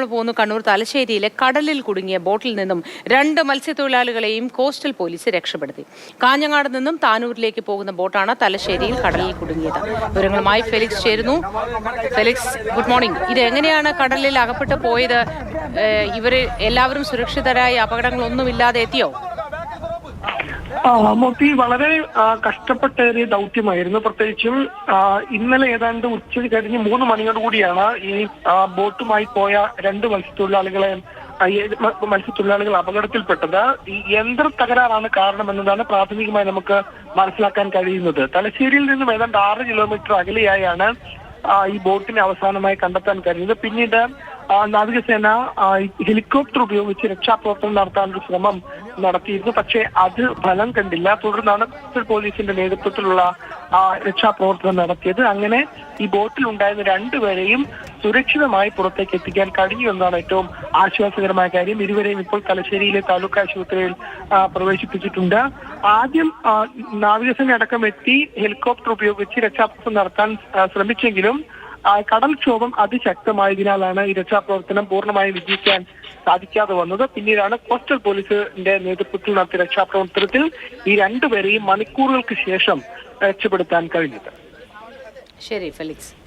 നമ്മൾ പോകുന്നു കണ്ണൂർ തലശ്ശേരിയിലെ കടലിൽ കുടുങ്ങിയ ബോട്ടിൽ നിന്നും രണ്ട് മത്സ്യത്തൊഴിലാളികളെയും കോസ്റ്റൽ പോലീസ് രക്ഷപ്പെടുത്തി. കാഞ്ഞങ്ങാട് നിന്നും താനൂരിലേക്ക് പോകുന്ന ബോട്ടാണ് തലശ്ശേരിയിൽ കടലിൽ കുടുങ്ങിയത്. വിവരങ്ങളുമായി ഫെലിക്സ് ചേരുന്നു. Felix good morning. ഇത് എങ്ങനെയാണ് കടലിൽ അകപ്പെട്ട് പോയത്? ഇവർ എല്ലാവരും സുരക്ഷിതരായി അപകടങ്ങളൊന്നുമില്ലാതെ എത്തിയോ? ആ, വളരെ കഷ്ടപ്പെട്ട കഷ്ടപ്പെട്ടേറിയ ദൗത്യമായിരുന്നു. പ്രത്യേകിച്ചും ഇന്നലെ ഏതാണ്ട് ഉച്ച കഴിഞ്ഞ് മൂന്ന് മണിയോട് കൂടിയാണ് ഈ ബോട്ടുമായി പോയ രണ്ട് മത്സ്യത്തൊഴിലാളികളെ മത്സ്യത്തൊഴിലാളികൾ അപകടത്തിൽപ്പെട്ടത്. ഈ യന്ത്ര തകരാറാണ് കാരണമെന്നതാണ് പ്രാഥമികമായി നമുക്ക് മനസ്സിലാക്കാൻ കഴിയുന്നത്. തലശ്ശേരിയിൽ നിന്നും ഏതാണ്ട് ആറ് കിലോമീറ്റർ അകലെയായാണ് ഈ ബോട്ടിനെ അവസാനമായി കണ്ടെത്താൻ കഴിയുന്നത് പിന്നീട് നാവികസേന ഹെലികോപ്റ്റർ ഉപയോഗിച്ച് രക്ഷാപ്രവർത്തനം നടത്താനൊരു ശ്രമം നടത്തിയിരുന്നു. പക്ഷേ അത് ഫലം കണ്ടില്ല. തുടർന്നാണ് പോലീസിന്റെ നേതൃത്വത്തിലുള്ള രക്ഷാപ്രവർത്തനം നടത്തിയത്. അങ്ങനെ ഈ ബോട്ടിൽ ഉണ്ടായിരുന്ന രണ്ടുപേരെയും സുരക്ഷിതമായി പുറത്തേക്ക് എത്തിക്കാൻ കഴിഞ്ഞു എന്നാണ് ഏറ്റവും ആശ്വാസകരമായ കാര്യം. ഇരുവരെയും ഇപ്പോൾ തലശ്ശേരിയിലെ താലൂക്ക് ആശുപത്രിയിൽ പ്രവേശിപ്പിച്ചിട്ടുണ്ട്. ആദ്യം നാവികസേന അടക്കം എത്തി ഹെലികോപ്റ്റർ ഉപയോഗിച്ച് രക്ഷാപ്രവർത്തനം നടത്താൻ ശ്രമിച്ചെങ്കിലും കടൽക്ഷോഭം അതിശക്തമായതിനാലാണ് ഈ രക്ഷാപ്രവർത്തനം പൂർണമായും വിജയിക്കാൻ സാധിക്കാതെ വന്നത്. പിന്നീടാണ് കോസ്റ്റൽ പോലീസിന്റെ നേതൃത്വത്തിൽ നടത്തിയ രക്ഷാപ്രവർത്തനത്തിൽ ഈ രണ്ടുപേരെയും മണിക്കൂറുകൾക്ക് ശേഷം രക്ഷപ്പെടുത്താൻ കഴിഞ്ഞത്. ശരി ഫെലിക്സ്.